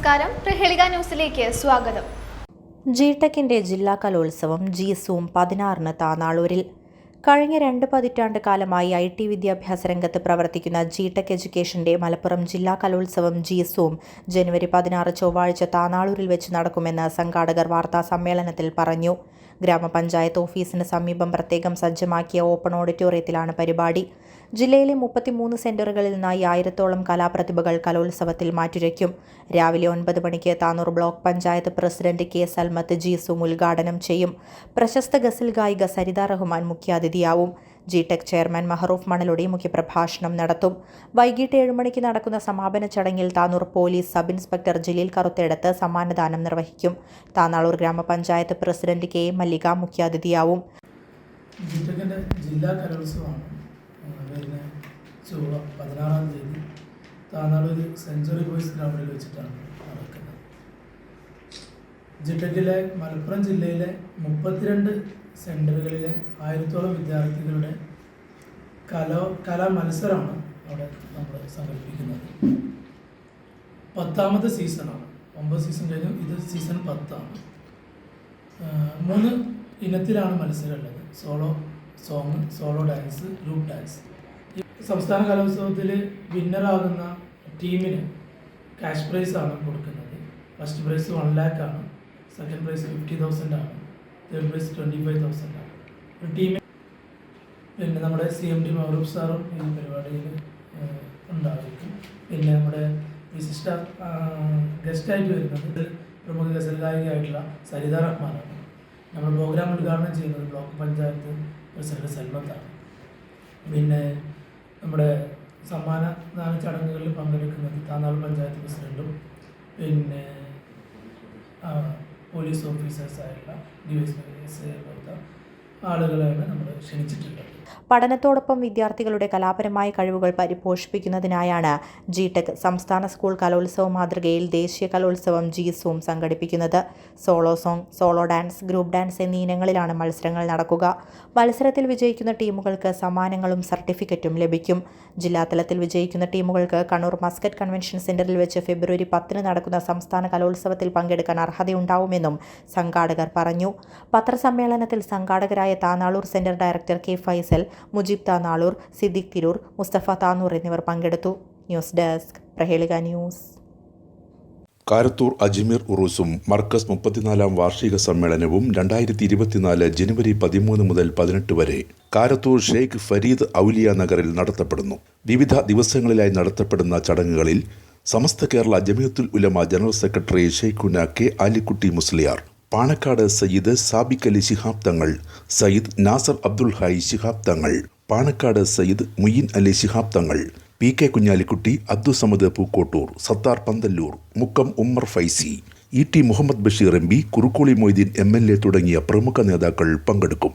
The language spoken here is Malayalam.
നമസ്കാരം. പ്രഹേളിക ന്യൂസിലേക്ക് സ്വാഗതം. ജിടെക്കിന്റെ ജില്ലാ കലോത്സവം ജി സൂം പതിനാറിന് താനാളൂരിൽ. കഴിഞ്ഞ രണ്ട് പതിറ്റാണ്ട് കാലമായി ഐ ടി വിദ്യാഭ്യാസ രംഗത്ത് പ്രവർത്തിക്കുന്ന ജി ടെക് എഡ്യൂക്കേഷന്റെ മലപ്പുറം ജില്ലാ കലോത്സവം ജി സൂം ജനുവരി പതിനാറ് ചൊവ്വാഴ്ച താനാളൂരിൽ വെച്ച് നടക്കുമെന്ന് സംഘാടകർ വാർത്താ സമ്മേളനത്തിൽ പറഞ്ഞു. ഗ്രാമപഞ്ചായത്ത് ഓഫീസിന് സമീപം പ്രത്യേകം സജ്ജമാക്കിയ ഓപ്പൺ ഓഡിറ്റോറിയത്തിലാണ് പരിപാടി. ജില്ലയിലെ മുപ്പത്തിമൂന്ന് സെന്ററുകളിൽ നിന്നായി ആയിരത്തോളം കലാപ്രതിഭകൾ കലോത്സവത്തിൽ മാറ്റുരയ്ക്കും. രാവിലെ ഒൻപത് മണിക്ക് Tanur block panchayat president K Salmath ജീസും ഉദ്ഘാടനം ചെയ്യും. പ്രശസ്ത ഗസൽ ഗായിക സരിത റഹ്മാൻ മുഖ്യാതിഥിയാവും. ജി ടെക് ചെയർമാൻ മഹറൂഫ് മണലുടെ മുഖ്യപ്രഭാഷണം നടത്തും. വൈകിട്ട് ഏഴ് മണിക്ക് നടക്കുന്ന സമാപന ചടങ്ങിൽ Tanur police sub inspector Jaleel കറുത്തെടുത്ത് സമ്മാനദാനം നിർവഹിക്കും. താനാളൂർ ഗ്രാമപഞ്ചായത്ത് പ്രസിഡന്റ് കെ മല്ലിക മുഖ്യാതിഥിയാവും. ജില്ലാ കലോത്സവമാണ്. ചൊവ്വ പതിനാറാം തീയതി താനാളൊരു സെഞ്ചുറി ബോയ്സ് ഗ്രൗണ്ടിൽ വെച്ചിട്ടാണ് നടക്കുന്നത്. ജിറ്റക്കിലെ മലപ്പുറം ജില്ലയിലെ മുപ്പത്തിരണ്ട് സെന്ററുകളിലെ ആയിരത്തോളം വിദ്യാർത്ഥികളുടെ കലോ കലാ മത്സരമാണ് അവിടെ നമ്മൾ സംഘടിപ്പിക്കുന്നത്. പത്താമത്തെ സീസണാണ്. ഒമ്പത് സീസൺ കഴിഞ്ഞു. ഇത് സീസൺ പത്താണ്. മൂന്ന് ഇനത്തിലാണ് മത്സരമുള്ളത്. Solo song solo dance group dance. സംസ്ഥാന കലോത്സവത്തിൽ വിന്നറാകുന്ന ടീമിന് ക്യാഷ് പ്രൈസ് ആണ് കൊടുക്കുന്നത്. ഫസ്റ്റ് പ്രൈസ് വൺ ലാക്ക് ആണ്. സെക്കൻഡ് പ്രൈസ് ഫിഫ്റ്റി തൗസൻഡ് ആണ്. Third prize twenty five thousand ആണ്. ഒരു ടീമിന് പിന്നെ നമ്മുടെ സി എം ഡി മൗറൂഫ് സാറും ഈ പരിപാടിയിൽ ഉണ്ടായിരിക്കും. പിന്നെ നമ്മുടെ വിശിഷ്ട ഗസ്റ്റായിട്ട് വരുന്നത് പ്രമുഖ ഗസൽ ഗായികയായിട്ടുള്ള സരിത റഹ്മാനാണ്. നമ്മൾ പ്രോഗ്രാം ഉദ്ഘാടനം ചെയ്യുന്നത് ബ്ലോക്ക് പഞ്ചായത്ത് പ്രസിഡന്റ് സൽമത്താണ് പിന്നെ നമ്മുടെ സമ്മാനദാന ചടങ്ങുകളിൽ പങ്കെടുക്കുന്നത് താന്നാൾ പഞ്ചായത്ത് പ്രസിഡന്റും പിന്നെ പോലീസ് ഓഫീസേഴ്സായിട്ടുള്ള ഡി എസ് പി പോലത്തെ ആളുകളെയാണ് നമ്മൾ ക്ഷണിച്ചിട്ടുള്ളത്. പഠനത്തോടൊപ്പം വിദ്യാർത്ഥികളുടെ കലാപരമായ കഴിവുകൾ പരിപോഷിപ്പിക്കുന്നതിനായാണ് ജി ടെക് സംസ്ഥാന സ്കൂൾ കലോത്സവ മാതൃകയിൽ ദേശീയ കലോത്സവം ജി സൂം സംഘടിപ്പിക്കുന്നത്. Solo song solo dance group dance എന്നീ ഇനങ്ങളിലാണ് മത്സരങ്ങൾ നടക്കുക. മത്സരത്തിൽ വിജയിക്കുന്ന ടീമുകൾക്ക് സമ്മാനങ്ങളും സർട്ടിഫിക്കറ്റും ലഭിക്കും. ജില്ലാതലത്തിൽ വിജയിക്കുന്ന ടീമുകൾക്ക് കണ്ണൂർ മസ്കറ്റ് കൺവെൻഷൻ സെന്ററിൽ വെച്ച് ഫെബ്രുവരി പത്തിന് നടക്കുന്ന സംസ്ഥാന കലോത്സവത്തിൽ പങ്കെടുക്കാൻ അർഹതയുണ്ടാവുമെന്നും സംഘാടകർ പറഞ്ഞു. പത്രസമ്മേളനത്തിൽ സംഘാടകരായ Tanalur centre director K Faisal Mujeeb Tanalur Siddique Tirur Mustafa Tanur എന്നിവർ പങ്കെടുത്തു. News desk Prahelika news. Karathur Ajmer ഉറൂസും Markaz മുപ്പത്തിനാലാം വാർഷിക സമ്മേളനവും രണ്ടായിരത്തി ഇരുപത്തിനാല് ജനുവരി പതിമൂന്ന് മുതൽ പതിനെട്ട് വരെ കാരത്തൂർ ഷെയ്ഖ് ഫരീദ് ഔലിയ നഗറിൽ നടത്തപ്പെടുന്നു. വിവിധ ദിവസങ്ങളിലായി നടത്തപ്പെടുന്ന ചടങ്ങുകളിൽ Samastha Kerala Jamiyyathul Ulama general secretary Shaikhuna K Alikutty Musliyar Panakkad Sayyid Sabiq Ali Shihab Thangal Sayyid Nasar Abdul Hayy Shihab Thangal Panakkad Sayyid Muin Ali Shihab Thangal P K Kunhalikutty Abdussamad Pookkottur Sattar Panthalloor Mukkam Ummer Faizy E T Muhammad Basheer M P Kurukkoli Moideen M L A തുടങ്ങിയ പ്രമുഖ നേതാക്കൾ പങ്കെടുക്കും.